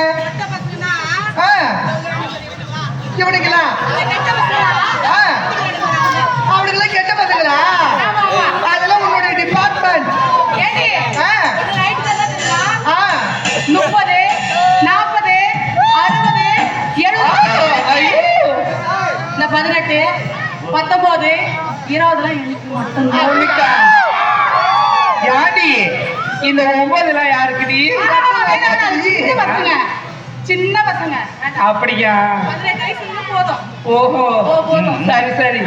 இல்ல ஆ, இவனுங்களா கெட்ட பசங்களா அதெல்லாம் உன்னுடைய டிபார்ட்மெண்ட் ஆ முப்பது நாற்பது அறுபது எழுபது ஐயோ. இந்த பதினெட்டு பத்தொன்பது இருபதுலாம் எனக்கு மட்டும்தான் அவனுக்கா யாடி இந்த ஒன்பதுலாம் யாருக்குடி சின்ன பசங்க. சின்ன பசங்க. வேண்டாம். அப்படியா போதும். ஓஹோ. சரி சரி.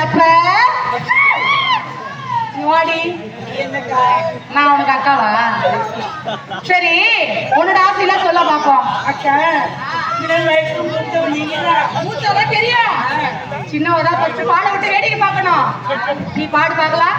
சப்ப வாடி. நான் உனக்கு அக்காவா? சரி உன்னோட ஆசையெல்லாம் சொல்ல பார்ப்போம். அக்கா. மூத்தவதான் தெரியும். சின்னவதான் ஃபர்ஸ்ட் பாட விட்டு வேடிக்கை பார்க்கணும். நீ பாடு பார்க்கலாம்.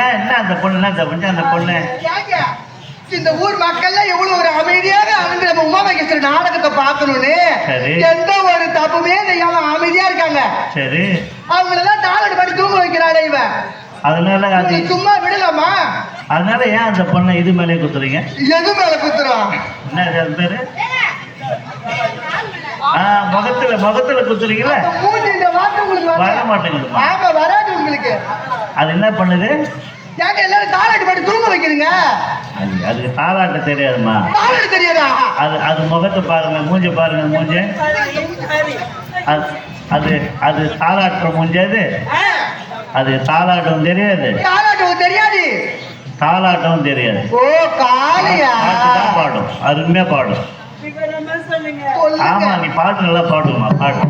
ஏன் என்ன அந்த பொண்ணு? என்ன அந்த பொண்ணு? அந்த பொண்ணு? இந்த ஊர் மக்கள்லாம் எவ்வளவு ஒரு அமைதியாக அவங்க நம்ம உமாமகேஸ்வரர் நாடகத்தை பார்க்கணும்னு. எந்த ஒரு தப்புமே செய்யாம அமைதியா இருக்காங்க. சரி. அவங்களெல்லாம் நாலு படி தூங்க வைக்கிறாடே இவன். அதனால அது சும்மா விடலாமா? அதனால ஏன் அந்த பொண்ணை இது மேலே குத்துறீங்க? எது மேல குத்துறான் என்ன அது பேரு? முகத்துல முகத்துல குத்துறீங்களா வர மாட்டேங்குதுமா ஆமா வராது உங்களுக்கு. அது என்ன பண்ணுது? ஏங்க எல்லாரும் தாளாட்டு பாடி தூங்க வைக்கிறீங்க? அது அதுக்கு தாளாட்ட தெரியாதுமா தாளாட்டு தெரியாதா? அது அது முகத்தை பாருங்க மூஞ்ச பாருங்க மூஞ்ச. அது அது அது தாளாட்டுற மூஞ்சாது அது. தாளாட்டம் தெரியாது. தாலாட்டு உனக்கு தெரியாது. தாளாட்டம் தெரியாது. ஓ பாட்டு தான் பாடும். அருமையா பாடும். ஆமா நீ பாட்டு நல்லா பாடுமா பாடு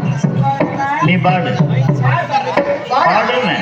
நீ பாடு. பாடு. பாடுன்னு.